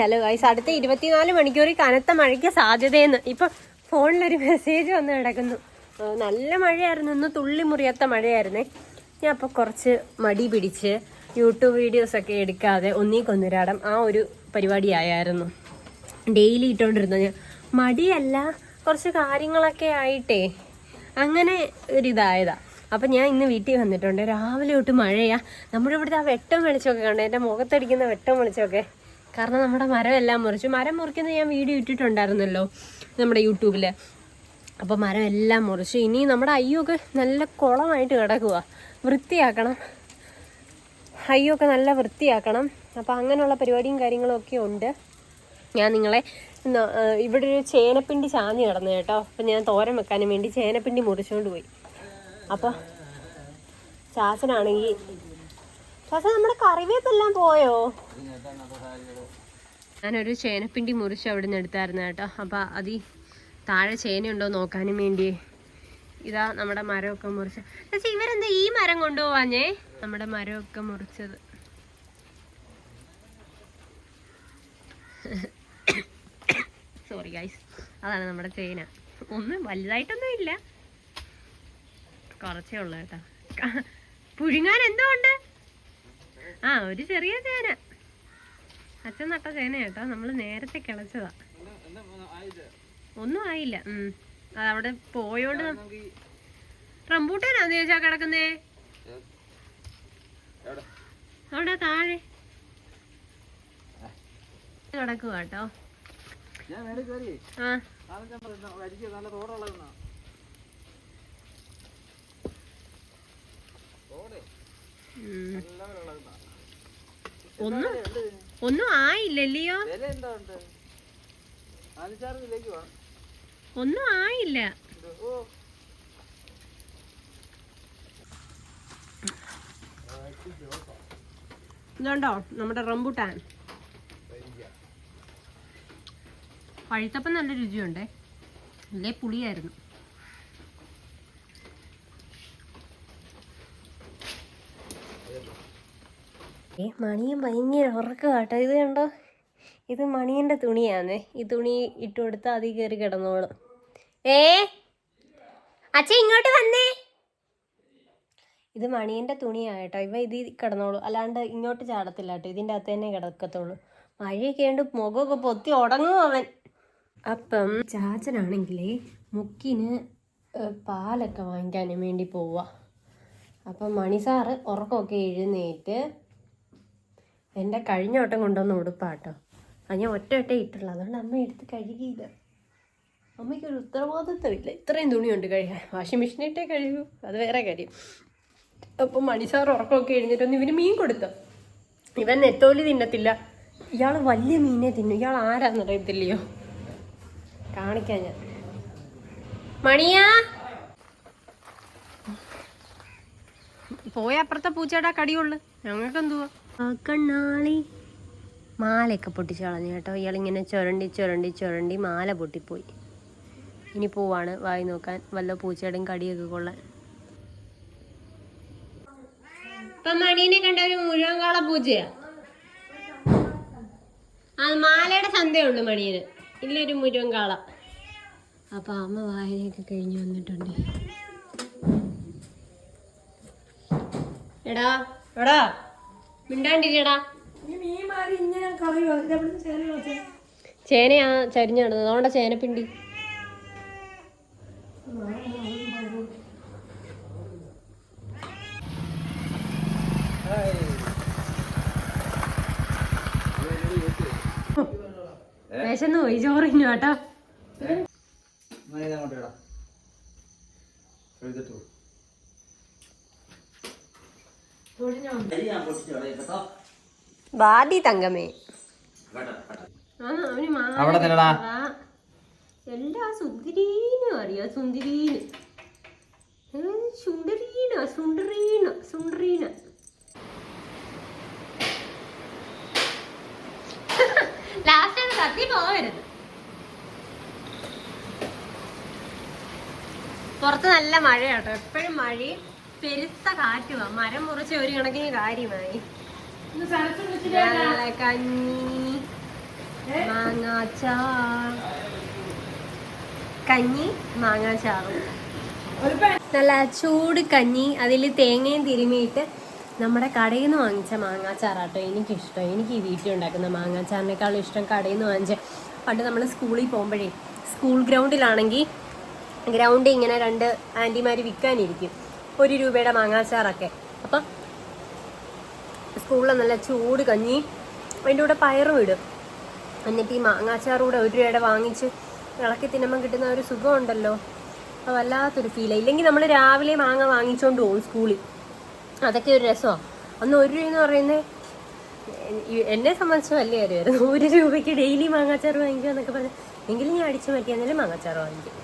Hello guys അടുത്ത ഇരുപത്തിനാല് മണിക്കൂറിൽ കനത്ത മഴയ്ക്ക് സാധ്യതയെന്ന്. ഇപ്പൊ ഫോണിലൊരു മെസ്സേജ് വന്ന് കിടക്കുന്നു. നല്ല മഴയായിരുന്നു. ഇന്ന് തുള്ളി മുറിയാത്ത മഴയായിരുന്നേ. ഞാൻ അപ്പോൾ കുറച്ച് മടി പിടിച്ച് യൂട്യൂബ് വീഡിയോസ് ഒക്കെ എടുക്കാതെ ഒന്നീ കൊന്നിരാടം ആ ഒരു പരിപാടിയായിരുന്നു ഡെയിലി ഇട്ടുകൊണ്ടിരുന്നു ഞാൻ. മടിയല്ല കുറച്ച് കാര്യങ്ങളൊക്കെ ആയിട്ടേ അങ്ങനെ ഒരിതായതാ. അപ്പം ഞാൻ ഇന്ന് വീട്ടിൽ വന്നിട്ടുണ്ട്. രാവിലെ തൊട്ട് മഴയാ. നമ്മുടെ ഇവിടുത്തെ ആ വെട്ടം വെളിച്ചമൊക്കെ കണ്ടു? എന്റെ മുഖത്തടിക്കുന്ന വെട്ടം വെളിച്ചമൊക്കെ. കാരണം നമ്മുടെ മരം എല്ലാം മുറിച്ചു. മരം മുറിക്കുന്ന ഞാൻ വീഡിയോ ഇട്ടിട്ടുണ്ടായിരുന്നല്ലോ നമ്മുടെ യൂട്യൂബിൽ അപ്പോൾ മരം എല്ലാം മുറിച്ചു. ഇനി നമ്മുടെ അയ്യൊക്കെ നല്ല കുളമായിട്ട് കിടക്കുക വൃത്തിയാക്കണം. അയ്യൊക്കെ നല്ല വൃത്തിയാക്കണം. അപ്പോൾ അങ്ങനെയുള്ള പരിപാടിയും കാര്യങ്ങളൊക്കെ ഉണ്ട്. ഞാൻ നിങ്ങളെ ഇവിടെ ഒരു ചേനപ്പിണ്ടി ചാഞ്ഞ് കിടന്നു കേട്ടോ. അപ്പം ഞാൻ തോരൻ വെക്കാനും വേണ്ടി ചേനപ്പിണ്ടി മുറിച്ചുകൊണ്ട് പോയി. അപ്പോൾ ചാച്ചനാണെങ്കിൽ ചാച്ചൻ നമ്മുടെ കറിവേപ്പെല്ലാം പോയോ? ഞാനൊരു ചേനപ്പിണ്ടി മുറിച്ച് അവിടെ നിന്ന് എടുത്തായിരുന്നു കേട്ടോ. അപ്പോൾ അതി താഴെ ചേനയുണ്ടോ നോക്കാനും വേണ്ടി. ഇതാ നമ്മുടെ മരമൊക്കെ മുറിച്ച്. പക്ഷേ ഇവരെന്താ ഈ മരം കൊണ്ടുപോവാഞ്ഞേ? നമ്മുടെ മരമൊക്കെ മുറിച്ചത്. സോറി ഗൈസ് അതാണ് നമ്മുടെ ചേന. ഒന്നും വലുതായിട്ടൊന്നും ഇല്ല. കുറച്ചേ ഉള്ളു കേട്ടോ. പുഴുങ്ങാൻ എന്തോ ഉണ്ട്? ആ ഒരു ചെറിയ ചേന. അച്ഛൻ നട്ട ചേന കേട്ടോ. നമ്മൾ നേരത്തെ കിളച്ചതാ. ഒന്നും ആയില്ല. ഉം. അതവിടെ പോയോണ്ട് റംബൂട്ടാനാ ചോദിച്ചാ കിടക്കുന്നേ? അവിടെ താഴെ. കിടക്കുക കേട്ടോ. ആ. ഉം. ഒന്നും? ഒന്നും ആയില്ലല്ലയോ ഒന്നും ആയില്ല. ഇത് ഇതുണ്ടോ? നമ്മുടെ റംബുട്ടാൻ. പഴുത്തപ്പം നല്ല രുചിയുണ്ടേ. അല്ലേ പുളിയായിരുന്നു. ഏ മണിയും ഭയങ്കര ഉറക്കം കേട്ടോ ഇത് കണ്ടോ? ഇത് മണിയന്റെ തുണിയാന്ന്. ഈ തുണി ഇട്ട് കൊടുത്താൽ അതി കയറി കിടന്നോളും. ഏ? അച്ഛ ഇങ്ങോട്ട് വന്നേ. ഇത് മണിയന്റെ തുണിയാണ് കേട്ടോ. ഇവ ഇത് കിടന്നോളൂ. അല്ലാണ്ട് ഇങ്ങോട്ട് ചാടത്തില്ല കേട്ടോ. ഇതിന്റെ അകത്ത് തന്നെ കിടക്കത്തുള്ളൂ. മഴയൊക്കെ ഉണ്ട് മുഖമൊക്കെ പൊത്തി ഉടങ്ങും അവൻ. അപ്പം ചാച്ചനാണെങ്കിലേ മുക്കിന് പാലൊക്കെ വാങ്ങിക്കാൻ വേണ്ടി പോവുക അപ്പം മണിസാറ് ഉറക്കമൊക്കെ എഴുന്നേറ്റ് എന്റെ കഴിഞ്ഞ വട്ടം കൊണ്ടുവന്ന ഉടുപ്പാട്ടോ. അത് ഞാൻ ഒറ്റ ഒറ്റ ഇട്ടുള്ളൂ അതുകൊണ്ട് അമ്മ എടുത്ത് കഴുകിയില്ല. അമ്മയ്ക്ക് ഒരു ഉത്തരവാദിത്വമില്ല ഇത്രയും തുണിയുണ്ട് കഴുകാൻ. വാഷിംഗ് മെഷീൻ മെഷീനിട്ടേ കഴുകൂ. അത് വേറെ കാര്യം. അപ്പം മണിസാർ ഉറക്കമൊക്കെ എഴുന്നിട്ടൊന്ന് ഇവന് മീൻ കൊടുത്തു. ഇവൻ നെത്തോലി തിന്നത്തില്ല. ഇയാൾ വലിയ മീനെ തിന്നു. ഇയാൾ ആരാന്നറിയത്തില്ലയോ കാണിക്കാൻ ഞാൻ. മണിയാ? പോയ അപ്പുറത്തെ പൂച്ചയുടെ കടിയുള്ളു ഞങ്ങൾക്ക് എന്തുവാ കണ്ണാളി. മാലയൊക്കെ പൊട്ടിച്ച് കളഞ്ഞു കേട്ടോ. ഇയാളിങ്ങനെ ചുരണ്ടി ചുരണ്ടി ചുരണ്ടി മാല പൊട്ടിപ്പോയി. ഇനി പോവാണ്. വായി നോക്കാൻ വല്ല പൂച്ചയുടെയും കടിയൊക്കെ കൊള്ളാൻ. ഇപ്പൊ മണീനെ കണ്ട ഒരു മുഴുവൻ കാള പൂജയാ ആ മാലയുടെ ചന്തയുണ്ട് മണീന്. ഇല്ലൊരു മുഴുവൻ കാള. അപ്പൊ അമ്മ വായനയൊക്കെ കഴിഞ്ഞു വന്നിട്ടുണ്ട്. എടാ എടാ. മിണ്ടാണ്ടിരിക്കടാ. ചേനയാ ചരിഞ്ഞു കിടന്നത് അതുകൊണ്ടാ ചേനപ്പിണ്ടി. വിശന്ന് പോയി. ചോറിഞ്ഞു കേട്ടോ. അങ്ങോട്ട് എഴുതിട്ടു ബാഡി തങ്കമേ അവിടെ നിന്നടാ. എല്ലാ സുന്ദരീനും അറിയാ? സുന്ദരീന്. സുന്ദരീന സുന്ദരീന സുന്ദരീന. ലാസ്റ്റ് കത്തി പോകരുത്. പുറത്ത് നല്ല മഴയാട്ടോ. എപ്പോഴും മഴയും പെരുത്ത കാറ്റുവാ. മരം മുറിച്ച ഒരു കണക്കിന് കാര്യമായി. കഞ്ഞി മാങ്ങാച്ചാർ കഞ്ഞി മാങ്ങാച്ചാറും. നല്ല ചൂട് കഞ്ഞി അതിൽ തേങ്ങയും തിരുമിയിട്ട് നമ്മുടെ കടയിൽ നിന്ന് വാങ്ങിച്ച മാങ്ങാച്ചാറാട്ടോ എനിക്കിഷ്ടം. എനിക്ക് ഈ വീട്ടിൽ ഉണ്ടാക്കുന്ന മാങ്ങാച്ചാറിനേക്കാളും ഇഷ്ടം കടയിൽ നിന്ന് വാങ്ങിച്ച പണ്ട് നമ്മൾ സ്കൂളിൽ പോകുമ്പോഴേ സ്കൂൾ ഗ്രൗണ്ടിലാണെങ്കിൽ ഗ്രൗണ്ടിൽ ഇങ്ങനെ രണ്ട് ആന്റിമാർ വിൽക്കാനിരിക്കും. ഒരു രൂപയുടെ മാങ്ങാച്ചാറൊക്കെ. അപ്പം സ്കൂളിൽ നല്ല ചൂട് കഞ്ഞി അതിന്റെ കൂടെ പയറും ഇടും. എന്നിട്ട് ഈ മാങ്ങാച്ചാർ കൂടെ ഒരു രൂപയുടെ വാങ്ങിച്ച് ഇളക്കി തിന്നുമ്പം കിട്ടുന്ന ഒരു സുഖമുണ്ടല്ലോ. അത് വല്ലാത്തൊരു ഫീല ഇല്ലെങ്കിൽ നമ്മൾ രാവിലെ മാങ്ങ വാങ്ങിച്ചോണ്ട് പോകും സ്കൂളിൽ. അതൊക്കെ ഒരു രസമാണ് അന്ന് ഒരു രൂപ എന്ന് പറയുന്നത് എന്നെ സംബന്ധിച്ച് വലിയ കാര്യമായിരുന്നു. ഒരു രൂപയ്ക്ക് ഡെയിലി മാങ്ങാച്ചാർ വാങ്ങിക്കുക എന്നൊക്കെ പറഞ്ഞാൽ എങ്കിലും ഞാൻ അടിച്ചു പറ്റിയെന്നാലും മാങ്ങാച്ചാർ വാങ്ങിക്കും.